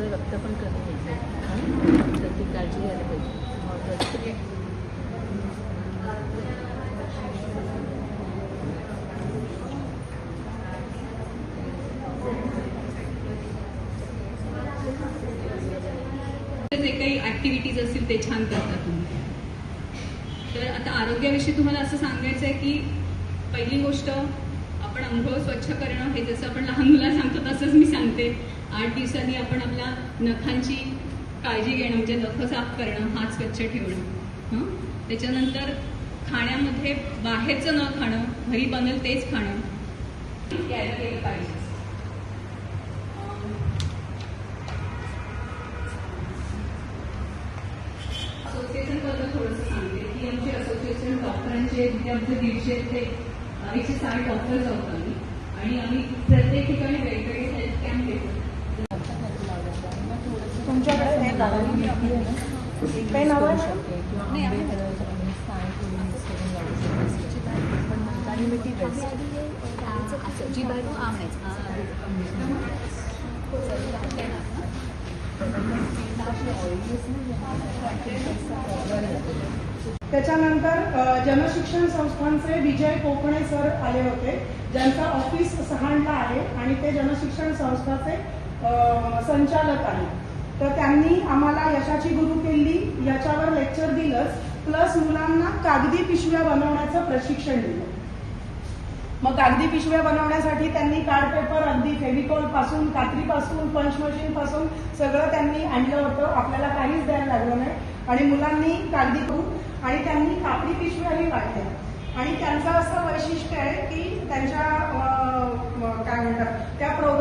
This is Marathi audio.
थोडं रक्त पण कमी घ्यायचं तर ती काळजी घ्यायला पाहिजे. महत्वाचं जे काही ऍक्टिव्हिटीज असतील ते छान करता तुम्ही. तर आता आरोग्याविषयी तुम्हाला असं सांगायचं आहे की पहिली गोष्ट आपण अंघोळ स्वच्छ करणं हे जसं आपण लहान मुलांना सांगतो तसंच मी सांगते. आठ दिवसांनी आपण आपल्या नखांची काळजी घेणं म्हणजे नखं साफ करणं हात स्वच्छ ठेवणं हं? त्याच्यानंतर खाण्यामध्ये बाहेरचं न खाणं घरी बनेल तेच खाणं. कॅरी केलं पाहिजे. असोसिएशनबद्दल थोडंसं सांगते की आमचे असोसिएशन डॉक्टरांचे आमचे दीडशे ते. एकशे साठ डॉक्टर्स आहोत आम्ही आणि आम्ही प्रत्येक ठिकाणी वेगवेगळे हेल्थ कॅम्प घेतो तुमच्याकडे हे नावं त्याच्यानंतर जनशिक्षण संस्थांचे विजय कोकणे सर आले होते. ज्यांचं ऑफिस सहाणला आहे आणि ते जनशिक्षण संस्थाचे संचालक आहेत. तर त्यांनी आम्हाला यशाची गुरु केली याच्यावर लेक्चर दिलंच प्लस मुलांना कागदी पिशव्या बनवण्याचं प्रशिक्षण दिलं. मग कागदी पिशव्या बनवण्यासाठी त्यांनी कार्ड पेपर अगदी फेविकॉलपासून कात्रीपासून पंच मशीन पासून सगळं त्यांनी आणलं होतं. आपल्याला काहीच द्यायला लागलं नाही. आणि मुलांनी कागदी करून आणि त्यांनी कापडी पिशव्याही वाटल्या आणि त्यांचं असं वैशिष्ट्य आहे की त्यांच्या अं, काय म्हणतात त्या प्रोग्राम